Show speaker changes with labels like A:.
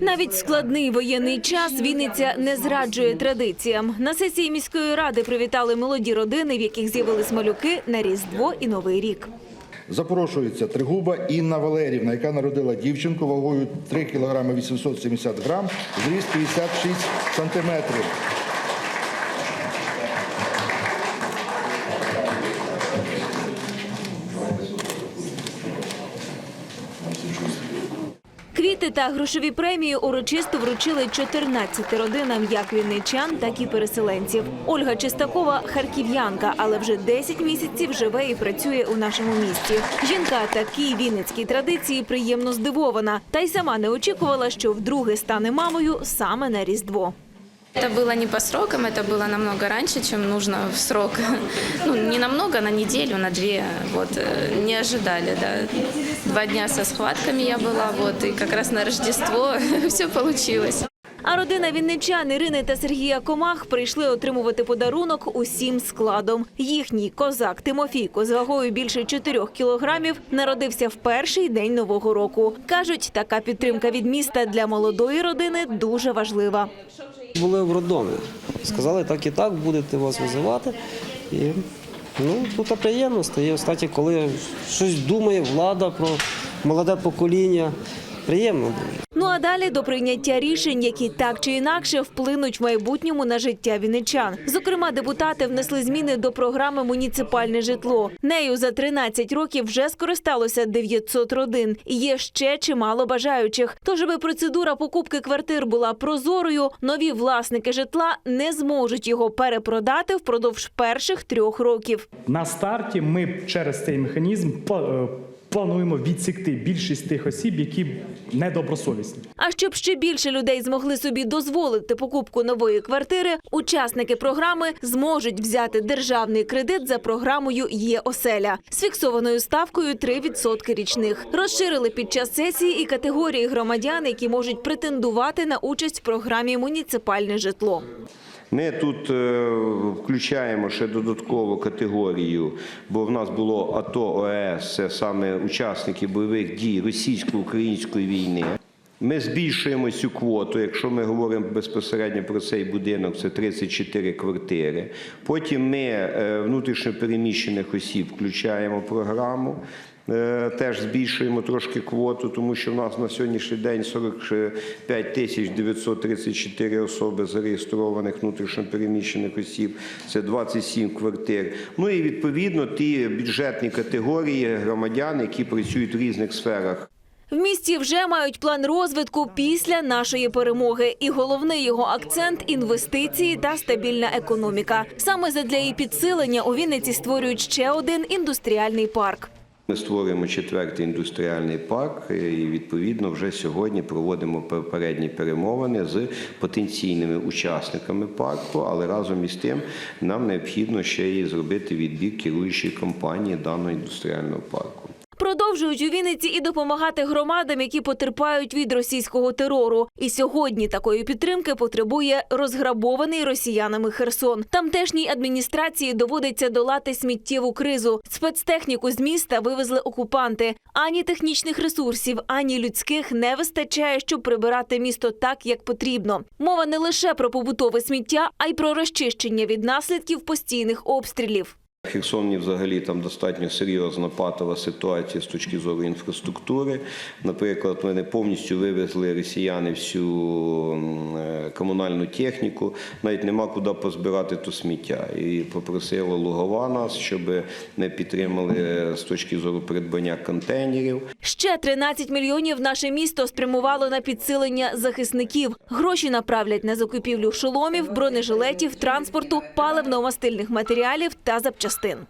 A: Навіть складний воєнний час Вінниця не зраджує традиціям. На сесії міської ради привітали молоді родини, в яких з'явились малюки на Різдво і Новий рік.
B: Запрошується Тригуба Інна Валерівна, яка народила дівчинку вагою 3 кг 870 грам, зріст 56 сантиметрів.
A: Квіти та грошові премії урочисто вручили 14 родинам як вінничан, так і переселенців. Ольга Чистакова харків'янка, але вже 10 місяців живе і працює у нашому місті. Жінка такій вінницькій традиції приємно здивована, та й сама не очікувала, що вдруге стане мамою саме на Різдво.
C: Это было не по срокам, это было намного раньше, чем нужно в срок. Ну, не намного, на неделю, на две. Вот, э, не ожидали, да. Два дня со схватками я была, вот, и как раз на Рождество все получилось.
A: А родина вінничан Ірини та Сергія Комах прийшли отримувати подарунок усім складом. Їхній козак Тимофійко з вагою більше 4 кілограмів народився в перший день нового року. кажуть, така підтримка від міста для молодої родини дуже важлива.
D: Були в роддомі. Сказали, так і так, будете вас визивати. І ну, тут приємно стає. Остаті, коли щось думає влада про молоде покоління, приємно
A: а далі до прийняття рішень, які так чи інакше вплинуть в майбутньому на життя вінничан. Зокрема, депутати внесли зміни до програми Муніципальне житло. Нею за 13 років вже скористалося 900 родин. І є ще чимало бажаючих. Тож, аби процедура покупки квартир була прозорою, нові власники житла не зможуть його перепродати впродовж перших трьох років.
E: На старті ми через цей механізм е, плануємо відсікти більшість тих осіб, які недобросовісні.
A: А щоб ще більше людей змогли собі дозволити покупку нової квартири, учасники програми зможуть взяти державний кредит за програмою «Є оселя» з фіксованою ставкою 3% річних. Розширили під час сесії і категорії громадян, які можуть претендувати на участь в програмі «Муніципальне житло».
F: Ми тут е, включаємо ще додаткову категорію, бо в нас було АТО ОС, це саме учасники бойових дій російсько-української війни. Ми збільшуємо цю квоту, якщо ми говоримо безпосередньо про цей будинок, це 34 квартири. Потім ми е, внутрішньопереміщених осіб включаємо програму. Е, Теж збільшуємо трошки квоту, тому що в нас на сьогоднішній день 45 тисяч 934 особи зареєстрованих внутрішньопереміщених осіб. Це 27 квартир. Ну і відповідно ті бюджетні категорії громадян, які працюють в різних сферах.
A: В місті вже мають план розвитку після нашої перемоги. І головний його акцент – інвестиції та стабільна економіка. Саме задля її підсилення у Вінниці створюють ще один індустріальний парк.
F: Ми створюємо четвертий індустріальний парк і відповідно вже сьогодні проводимо попередні перемовини з потенційними учасниками парку, але разом із тим нам необхідно ще і зробити відбір керуючої компанії даного індустріального парку.
A: Продовжують у Вінниці і допомагати громадам, які потерпають від російського терору. І сьогодні такої підтримки потребує розграбований росіянами Херсон. Тамтешній адміністрації доводиться долати сміттєву кризу. Спецтехніку з міста вивезли окупанти. Ані технічних ресурсів, ані людських не вистачає, щоб прибирати місто так, як потрібно. Мова не лише про побутове сміття, а й про розчищення від наслідків постійних обстрілів.
F: Херсоні взагалі там достатньо серйозна патова ситуація з точки зору інфраструктури. Наприклад, вони повністю вивезли росіяни всю е, комунальну техніку, навіть нема куди позбирати то сміття. І попросила Лугова нас, щоб ми підтримали е, з точки зору придбання контейнерів.
A: Ще 13 мільйонів наше місто спрямувало на підсилення захисників. Гроші направлять на закупівлю шоломів, бронежилетів, транспорту, паливно-мастильних матеріалів та запчастин частин.